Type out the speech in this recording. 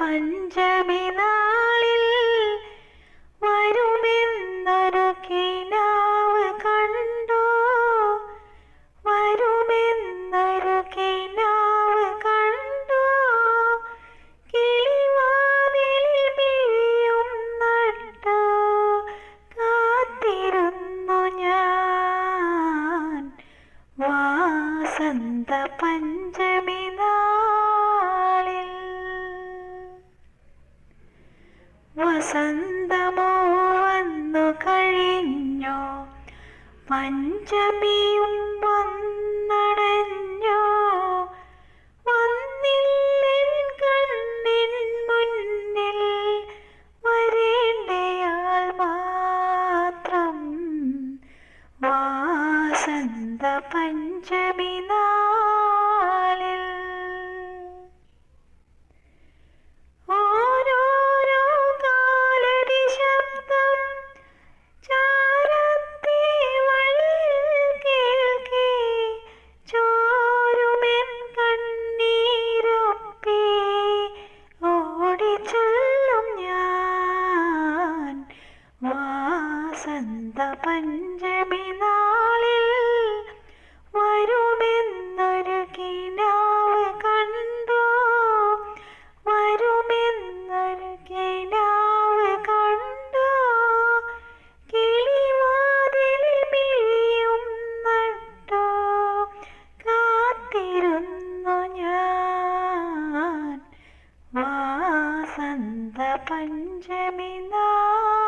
പഞ്ചമി നാളിൽ വരുമെന്നൊരു കിനാവ് കണ്ടോ. വരുമെന്നൊരു കിനാവ് കണ്ടോ. കിളിവാതിലിൽ മിഴിയും നട്ടു. കാത്തിരുന്നു ഞാൻ. വാസന്ത പഞ്ചമി നാളിൽ വസന്തമോ വന്നു കഴിഞ്ഞോ? പഞ്ചമിയും വന്നടഞ്ഞോ? മാത്രം. വാസന്ത പഞ്ചമി നാളിൽ വസന്ത പഞ്ചമി നാളിൽ വരുമെന്നൊരു കിനാവ് കണ്ടു. വരുമെന്നൊരു കിനാവ് കണ്ടു. കിളിവാതിലിൽ മിഴിയും കാത്തിരുന്നു ഞാൻ വാസന്ത പഞ്ചമി നാൾ